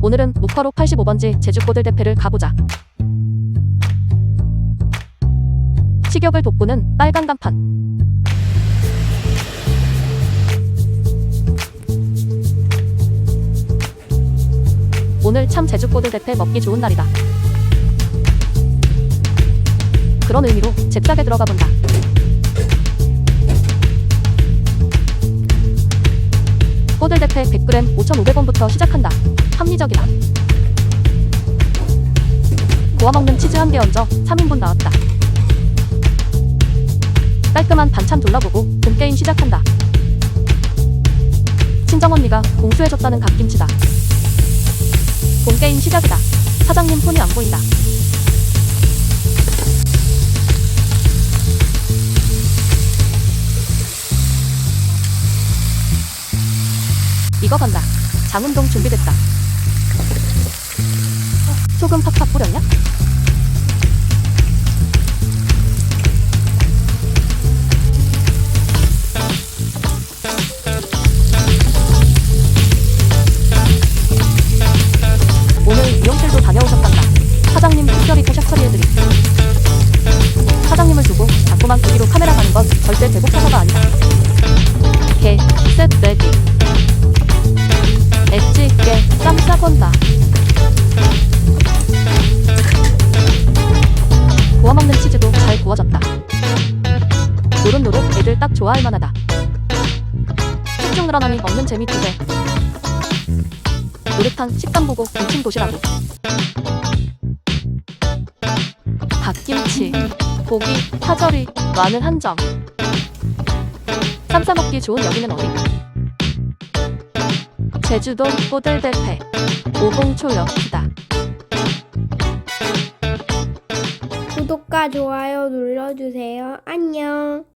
오늘은 무퍼로 85번지 제주 꼬들 대패를 가보자. 식욕을 돋구는 빨간 간판. 오늘 참 제주 꼬들 대패 먹기 좋은 날이다. 그런 의미로 잽싸게 들어가 본다. 대패 100g 5,500원부터 시작한다. 합리적이다. 구워 먹는 치즈 한 개 얹어 3인분 나왔다. 깔끔한 반찬 둘러보고 본 게임 시작한다. 친정 언니가 공수해줬다는 갓김치다. 본 게임 시작이다. 사장님 손이 안 보인다. 이거 간다. 장운동 준비됐다. 소금 팍팍 뿌렸냐? 오늘 미용실도 다녀오셨단다. 사장님 특별히 포샵 처리해드림. 사장님을 두고 자꾸만 그 뒤로 카메라 가는 건 절대 제복 사서가 아니다. 개, 셋, 레디. 쌈 싸본다. 구워 먹는 치즈도 잘 구워졌다. 노릇노릇 애들 딱 좋아할 만하다. 쭉쭉 늘어나니 먹는 재미 두 배. 노릇한 식감 보고 군침 도시라고. 갓김치, 고기, 파절이, 마늘 한 점. 쌈 싸먹기 좋은 여기는 어디? 제주도 꼬들대패 오봉초 역이다. 구독과 좋아요 눌러주세요. 안녕.